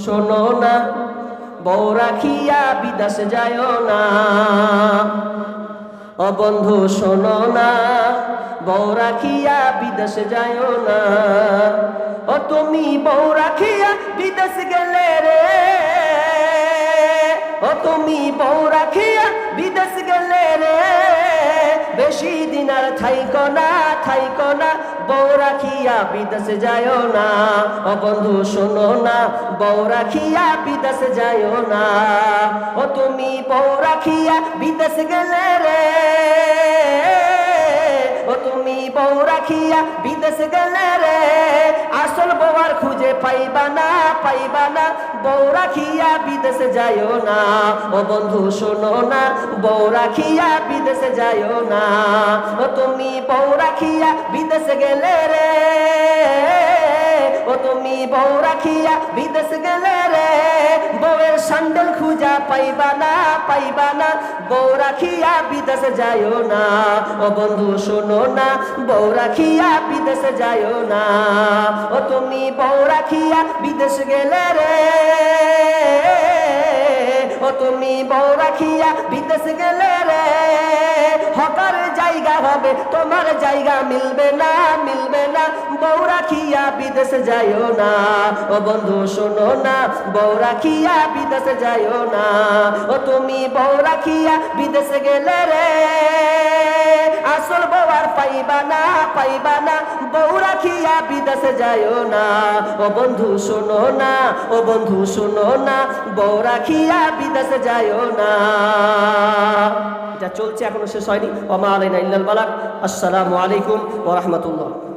শোনো না বউ রাখিয়া বিদেশ যায় না। ও বন্ধু, শোনো না বউ রাখিয়া বিদেশ যায় না। ও তুমি বউ রাখিয়া বিদেশ গেলে রে। ও তুমি বউ রাখিয়া বিদেশ গেলে রে। বেশি দিন আর থাইকো না থাইকো না বউ রাখিয়া বিদেশে যায় না। ও বন্ধু, শোনো না, বউ রাখিয়া বিদেশে যায় না। ও তুমি বউ রাখিয়া বিদেশ গেলে রে। রাখিয়া বিদেশ গেলে রে, আসল বউয়ার খুঁজে পাইবা না পাইবা না। বউ রাখিয়া বিদেশ যায় না। ও বন্ধু, শোনো না, বউ রাখিয়া বিদেশ যায় না। ও তুমি বউ রাখিয়া বিদেশ গেলে রে, ও তুমি বউ রাখিয়া বিদেশ গেলে রে। বউয়ের স্যান্ডেল খুঁজা পাইবা না পাইবা না। বউ রাখিয়া বিদেশ যায়ও না। ও বন্ধু, শোনো না, বউ রাখিয়া বিদেশ যায়ও না। ও তুমি বউ রাখিয়া বিদেশ গেলে রে। ও তুমি বউ রাখিয়া বিদেশ গেলে জায়গা হবে, তোমার জায়গা মিলবে না মিলবে না। বউ রাখিয়া বিদেশ যাইও না। ও বন্ধু, শোনো না, বউ রাখিয়া বিদেশ যাইও না। ও তুমি বউ রাখিয়া বিদেশ গেলে রে। আসল বউ আর পাইবা না পাইবা না। বউ রাখিয়া বিদেশ যাইও না। ও বন্ধু, শোনো না, ও বন্ধু, শোনো না। বউ রাখিয়া বিদেশ যাইও না। চলছে এখনও শেষ হয়নি। ওমা আলাইনা ইল্লাল বালাক আসসালামু আলাইকুম ওয়া রাহমাতুল্লাহ।